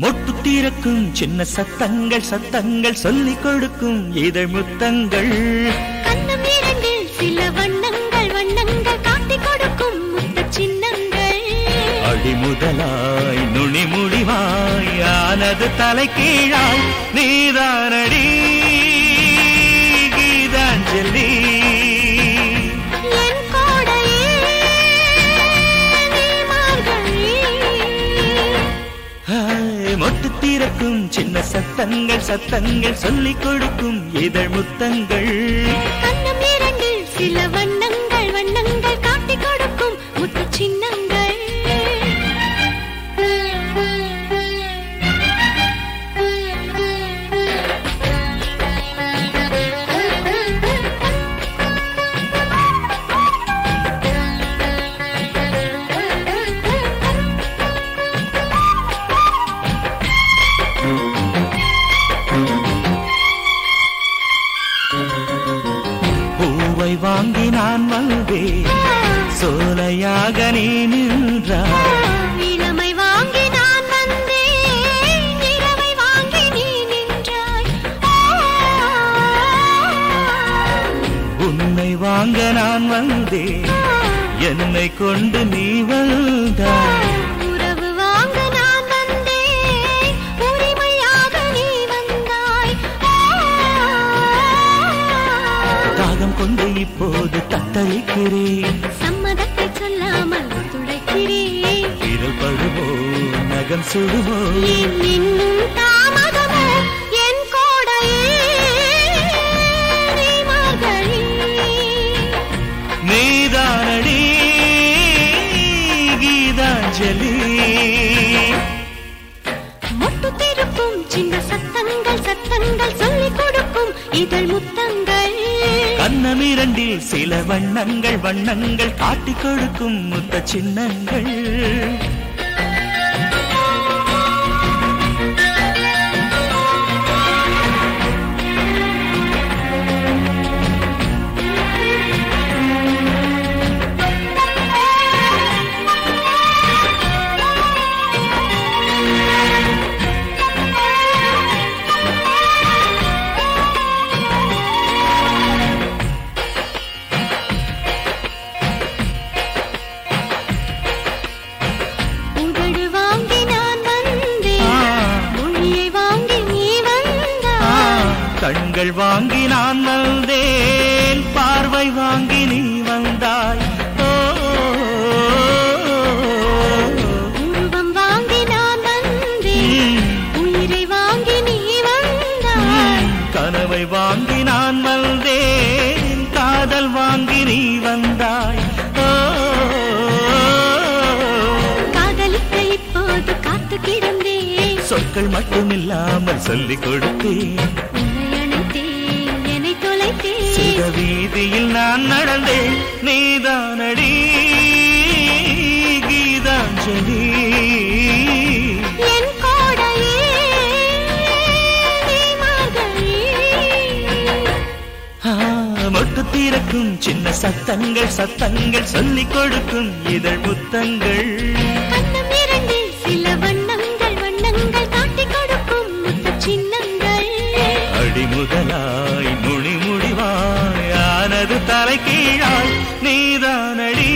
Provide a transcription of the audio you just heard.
திறக்கும் சின்ன சத்தங்கள் சத்தங்கள் சொல்லிக் கொடுக்கும் இதழ் முத்தங்கள். சில வண்ணங்கள் வண்ணங்கள் காட்டிக் கொடுக்கும் முத்த சின்னங்கள். அடிமுதலாய் நுனி முடிவாய் ஆனது தலை கீழாய் நீதானடி திறக்கும் சின்ன சத்தங்கள் சத்தங்கள் சொல்லிக் கொடுக்கும். இதழ் முத்தங்கள். சில வண்ணங்கள் வண்ணங்கள் காட்டிக் கொடுக்கும். முத்து சின்ன வந்தேன் சோலையாக நீ நின்றாய். இளமை வாங்கி நான் வந்தேன் இரவை வாங்கி நீ நின்றாய். உன்னை வாங்க நான் வந்தேன் என்னை கொண்டு நீ வந்தாய். தத்தளிக்கிறேன். சம்மதத்தை சொல்லாமல் துடைக்கிறேன் விரல் படுமோ நகம் சுடுமோ? தாமதமோ என் கோடையே நீதானடி கீதாஞ்சலி. மொட்டு திருப்பும் சின்ன சத்தங்கள் சத்தங்கள் சொல்லிக் கொடுக்கும் இதழ் முத்தங்கள். கண்ணமிரண்டில் சில வண்ணங்கள் வண்ணங்கள் காட்டிக் கொடுக்கும் முத்த சின்னங்கள் கண்கள் வாங்கி நான் வந்தேன் பார்வை வாங்கி நீ வந்தாய். கனவை வாங்கி நான் வந்தேன் காதல் வாங்கி நீ வந்தாய். காதலிக்க இப்போது காத்து கிடந்தேன். சொற்கள் மட்டுமில்லாமல் சொல்லிக் கொடுத்தேன். சித வீதியில் நான் நடந்தேன். நீதானடி கீதாஞ்சலி. மொட்டு திறக்கும் சின்ன சத்தங்கள் சத்தங்கள் சொல்லிக் கொடுக்கும் இதழ் முத்தங்கள் எனது தலை கீழாய் நீதானடி.